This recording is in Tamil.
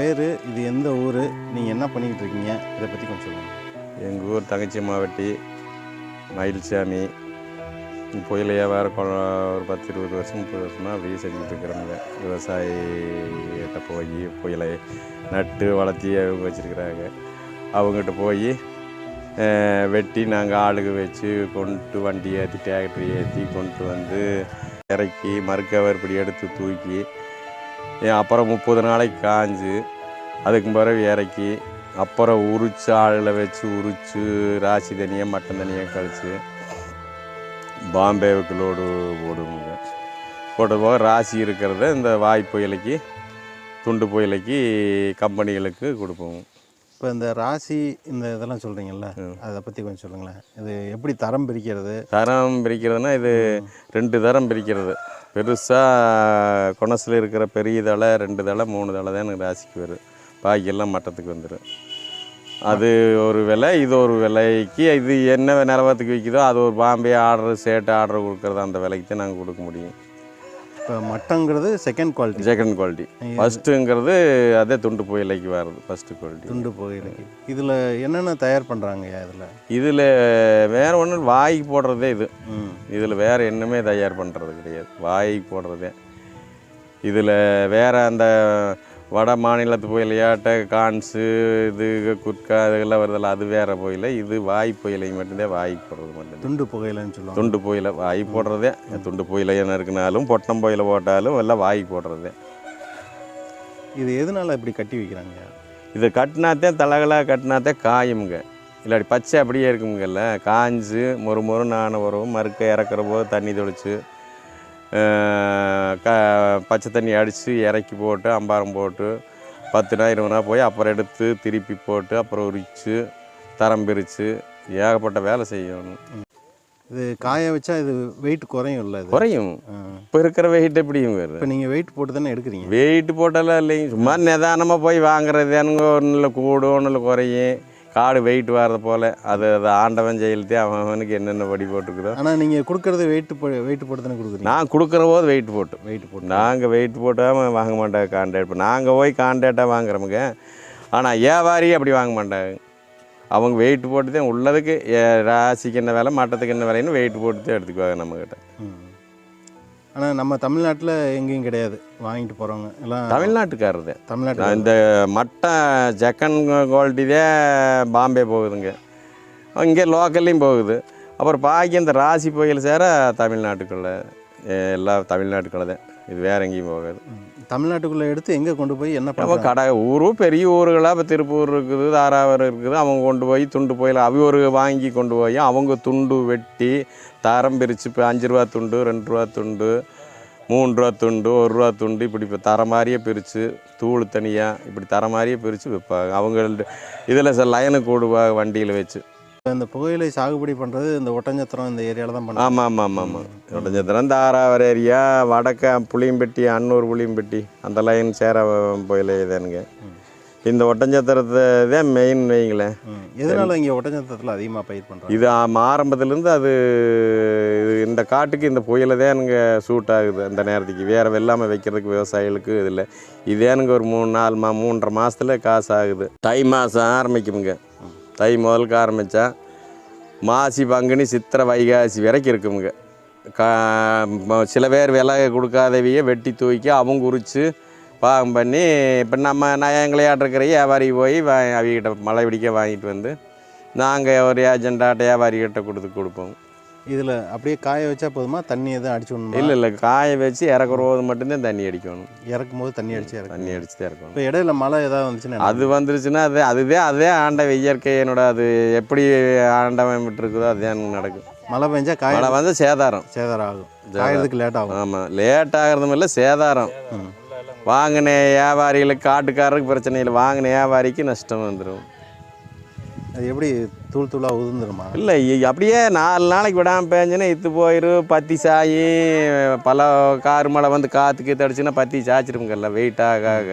பேர் இது எந்த ஊர் நீங்கள் என்ன பண்ணிக்கிட்டு இருக்கீங்க? இதை பற்றி கொஞ்சம் சொல்லுங்கள் எங்கள் ஊர் தங்கச்சி மாவட்டி மயில்சாமி. புயல் வியாபாரம் கொ- ஒரு பத்து இருபது வருஷம் முப்பது வருஷமாக அப்படியே செஞ்சுட்டு இருக்கிறாங்க விவசாயிகிட்ட போய் புயலை நட்டு வளர்த்தி அவங்க வச்சுருக்குறாங்க. அவங்ககிட்ட போய் வெட்டி நாங்கள் ஆளுக வச்சு கொண்டு வண்டி ஏற்றி டிராக்டர் ஏற்றி கொண்டு வந்து இறக்கி மறுக்கவர் இப்படி எடுத்து தூக்கி அப்புறம் முப்பது நாளைக்கு காஞ்சு அதுக்கு பிறகு இறக்கி அப்புறம் உரிச்சு ஆளில் வச்சு உரிச்சு ராசி தனியாக மட்டன் தனியாக கழிச்சு பாம்பேவுக்கு லோடு போடுவோங்க. போட்ட போக ராசி இருக்கிறத இந்த வாய் புயலைக்கு துண்டு புயலைக்கு கம்பெனிகளுக்கு கொடுப்போம். இப்போ இந்த ராசி இந்த இதெல்லாம் சொல்கிறீங்கல்ல அதை பற்றி கொஞ்சம் சொல்லுங்களேன். இது எப்படி தரம் பிரிக்கிறது? தரம் பிரிக்கிறதுனா இது ரெண்டு தரம் பிரிக்கிறது. பெருசாக கொனசில் இருக்கிற பெரிய தலை ரெண்டு தலை மூணு தலை தான் எனக்கு ராசிக்கு வரும் பாக்கியெல்லாம் மட்டத்துக்கு வந்துடும் அது ஒரு விலை இது ஒரு விலைக்கு இது என்ன நிலவரத்துக்கு விற்கிதோ அது ஒரு பாம்பே ஆர்டர் சேட்டு ஆர்டர் கொடுக்குறது அந்த விலைக்கு தான் நாங்கள் கொடுக்க முடியும். இப்போ மட்டங்கிறது செகண்ட் குவாலிட்டி செகண்ட் குவாலிட்டி ஃபஸ்ட்டுங்கிறது அதே துண்டு புயலைக்கு வர்றது ஃபஸ்ட்டு குவாலிட்டி துண்டு புகையிலைக்கு இதில் என்னென்ன தயார் பண்ணுறாங்கய்யா இதில்? இதில் வேறு ஒன்றும் வாய்க்கு போடுறதே இது. இதில் வேறு என்னமே தயார் பண்ணுறது கிடையாது. வாய்க்கு போடுறதே. இதில் வேறு அந்த வட மாநிலத்து புயலையாட்ட கான்ஸு இது குட்கா இதெல்லாம் வருதில்ல அது வேறு புயல இது வாய் புயலை மட்டும்தான் வாய்க்கு போடுறது துண்டு புகையிலன்னு சொல்லுவாங்க. துண்டு புயலை வாய் போடுறதே. துண்டு புயலை என்ன இருக்குனாலும் பொட்டம் புயலை போட்டாலும் எல்லாம் வாய்க்கு போடுறதே. இது எதனால இப்படி கட்டி வைக்கிறாங்கய்யா இது கட்டினாத்தே தலகலாக கட்டினாத்தே காயுங்க இல்லாட்டி பச்சை அப்படியே இருக்குங்கல்ல காஞ்சு மொறு மொறு நான வரும் மறுக்க இறக்குற போது தண்ணி தெளித்து க பச்சை தண்ணி அடித்து இறக்கி போட்டு அம்பாரம் போட்டு பத்து நாள் இருபது நாள் போய் அப்புறம் எடுத்து திருப்பி போட்டு அப்புறம் உரித்து தரம் பிரித்து ஏகப்பட்ட வேலை செய்யணும். இது காய வச்சா இது வெயிட் குறையும் இல்லை குறையும். இப்போ இருக்கிற வெயிட் எப்படியும் வருது? இப்போ நீங்கள் வெயிட் போட்டு தானே எடுக்கிறீங்க? வெயிட் போட்டாலாம் இல்லைங்க சும்மா நிதானமாக போய் வாங்குறது எனக்கு ஒன்றில் கூடும் ஒன்றில் குறையும் காடு வெயிட் வர்றது போல். அது அது ஆண்டவன் செயல்தே அவன் அவனுக்கு என்னென்ன படி போட்டுருக்குதோ ஆனால் நீங்கள் கொடுக்கறது வெயிட் போ வெயிட் போட்டு தானே கொடுக்குறீங்க? நான் கொடுக்குற போது வெயிட் போட்டு. வெயிட் போட்டு. நாங்கள் வெயிட் போட்டாமல் வாங்க மாட்டாங்க கான்ட்ராக்ட் நாங்கள் போய் கான்ட்ராக்டாக வாங்குறோமுங்க. ஆனால் வியாபாரி அப்படி வாங்க மாட்டாங்க. அவங்க வெயிட் போட்டு தான் உள்ளதுக்கு ராசிக்கு என்ன வேலை மட்டத்துக்கு என்ன வேலைன்னு வெயிட் போட்டு தான் எடுத்துக்குவாங்க நம்மக்கிட்ட ஆனால் நம்ம தமிழ்நாட்டில் எங்கேயும் கிடையாது. வாங்கிட்டு போகிறவங்க எல்லாம் தமிழ்நாட்டில் நான் இந்த மட்டை ஜக்கன் குவாலிட்டி தான் பாம்பே போகுதுங்க. இங்கே லோக்கல்லையும் போகுது. அப்புறம் பாக்கி இந்த ராசி புயல் சேர தமிழ்நாட்டுக்குள்ளே எல்லாம் தமிழ்நாட்டுக்குள்ளே தான் இது வேற எங்கேயும் போகாது. தமிழ்நாட்டுக்குள்ளே எடுத்து எங்கே கொண்டு போய் என்ன பண்ணுறாங்க? கடை ஊரும் பெரிய ஊர்களாக இப்போ திருப்பூர் இருக்குது தாராவரம் இருக்குது அவங்க கொண்டு போய் துண்டு போயில் அவங்க ஒரு வாங்கி கொண்டு போய் அவங்க துண்டு வெட்டி தரம் பிரித்து இப்போ அஞ்சு ரூபா துண்டு ரெண்டு ரூபா துண்டு மூணு ரூபா துண்டு ஒரு ரூபா துண்டு இப்படி இப்போ தர மாதிரியே பிரித்து தூள் தனியாக இப்படி தர மாதிரியே பிரித்து விற்பாங்க. அவங்க இதில் சார் லைனு கூடுவாங்க வண்டியில் வச்சு. இந்த புகையிலை சாகுபடி பண்ணுறது இந்த ஒட்டஞ்சத்திரம் இந்த ஏரியாவில் தான் பண்ணுறாங்க. ஆமாம் ஆமாம் ஆமாம் ஆமாம் உடஞ்சத்திரம் தாராவரம் ஏரியா வடக்க புளியம்பட்டி அன்னூர் புளியம்பட்டி அந்த லைன் சேர போயில இதுனுங்க இந்த ஒட்டஞ்சத்திரத்தை தான் மெயின் வைங்களேன் எதனால இங்கே ஒட்டஞ்சத்திரத்தில் அதிகமாக பயிர் பண்ணுறாங்க இது ஆரம்பத்திலேருந்து அது இந்த காட்டுக்கு இந்த புயல தான் எனக்கு சூட் ஆகுது அந்த நேரத்துக்கு. வேறு வெள்ளாமல் வைக்கிறதுக்கு விவசாயிகளுக்கு இதில் இதேனுங்க ஒரு மூணு நாலு மா மூன்றரை மாதத்துல காசு ஆகுது. தை மாதம் ஆரம்பிக்குமுங்க. தை முதலுக்கு ஆரம்பித்தேன் மாசி பங்குனி சித்திரை வைகாசி வரைக்கும் இருக்குமுங்க கா சில பேர் விலை கொடுக்காதவையே வெட்டி தூக்கி அவங்க உரித்து பாகம் பண்ணி இப்போ நம்ம நயங்களையாட்டு இருக்கிற வியாபாரி போய் வா அவங்ககிட்ட மழை பிடிக்க வாங்கிட்டு வந்து நாங்கள் ஒரு ஏஜெண்டாட்ட வியாபாரிகிட்ட கொடுத்து கொடுப்போம். இதில் அப்படியே காய வச்சா போதுமா? தண்ணி எதுவும் அடிச்சு இல்லை இல்லை. காய வச்சு இறக்குறபோது மட்டும்தான் தண்ணி அடிக்கணும். இறக்கும் போது தண்ணி அடிச்சு தண்ணி அடிச்சு தான் இருக்கணும் இப்போ இடையில மழை ஏதாவது வந்துச்சுன்னா அது வந்துருச்சுன்னா அது அதுவே அதே ஆண்டவன் இயற்கையினோட அது எப்படி ஆண்டவன் விட்டுருக்குதோ எனக்கு நடக்கும். மழை பெஞ்சா காய மழை வந்து சேதாரம். சேதாரம் ஆகும். காயறதுக்கு லேட் ஆகும். ஆமாம் லேட் ஆகிறதும் இல்லை சேதாரம். வாங்கின வியாபாரிகளுக்கு காட்டுக்காரருக்கு பிரச்சனை இல்லை. வாங்கின வியாபாரிக்கு நஷ்டம் வந்துடும் அது எப்படி தூள் தூளாக உதிர்ந்துருமா? இல்லை அப்படியே நாலு நாளைக்கு விடாமல் பேஞ்சுன்னா இத்து போயிடும் பத்தி சாயி பல கார் மழை வந்து காற்று கீத்து அடிச்சுன்னா பத்தி சாய்ச்சிருமுங்கல்ல வெயிட் ஆக ஆக